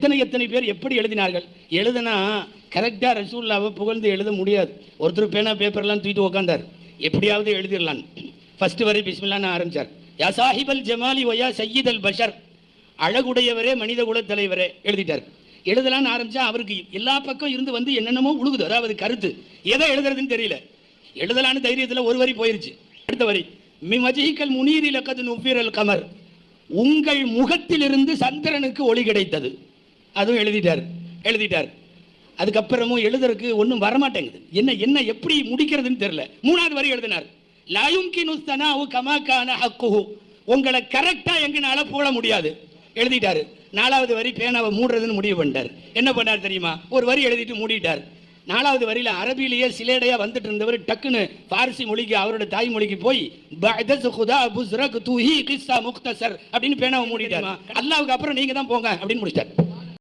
எத்தனை எத்தனை பேர் எப்படி எழுதினார்கள்? எழுதுனா கரெக்டாக ரசூல்லாவை புகழ்ந்து எழுத முடியாது. ஒருத்தர் பேனா பேப்பர்லாம் தூக்கிட்டு உக்காந்தார். எப்படியாவது எழுதிடலாம் ஃபர்ஸ்ட் வரை பிஸ்மில்லான்னு ஆரம்பிச்சார். யா சாஹிபல் ஜமாலி ஒயா சையீதல் பஷர். அழகுடையவரே மனித குல தலைவரே எழுதிட்டார். எழுதலான்னு ஆரம்பிச்சா அவருக்கு எல்லா பக்கம் இருந்து வந்து என்னென்னமோ உழுகுது. அதாவது கருத்து. எதை எழுதுறதுன்னு தெரியல. எழுதலான்னு தைரியத்தில் ஒரு வரி போயிருச்சு. அடுத்த வரி. மி மஜிகல் முனீரில் லக்கது கமர். உங்கள் முகத்திலிருந்து சந்திரனுக்கு ஒளி கிடைத்தது. அதுவும் எழுதிட்டார். எழுதிட்டார். அதுக்கப்புறமும் எழுதுறதுக்கு ஒன்றும் வரமாட்டேங்குது. என்ன என்ன எப்படி முடிக்கிறதுன்னு தெரியல. மூணாவது வரி எழுதினார். லாயுங்கி நுஸ்தனாவு கமாக்கான ஹக்குஹு. உங்களை கரெக்டா எங்கனால போட முடியாது. எழுதிட்டாரு. நாலாவது வரி பேனாவை மூடுறதுன்னு முடிவு பண்ணிட்டார். என்ன பண்ணார் தெரியுமா? ஒரு வரி எழுதிட்டு மூடிட்டார். நாலாவது வரியில அரபிலேயே சிலேடையா வந்துட்டு இருந்தவர் டக்குன்னு பாரசி மொழிக்கு அவரோட தாய்மொழிக்கு போய் தூஹி கிஸ்ஸா முக்தசர் அப்படின்னு பேனாவை மூடிட்டார். அல்லாவுக்கு அப்புறம் நீங்க தான் போங்க அப்படின்னு முடிச்சிட்டார்.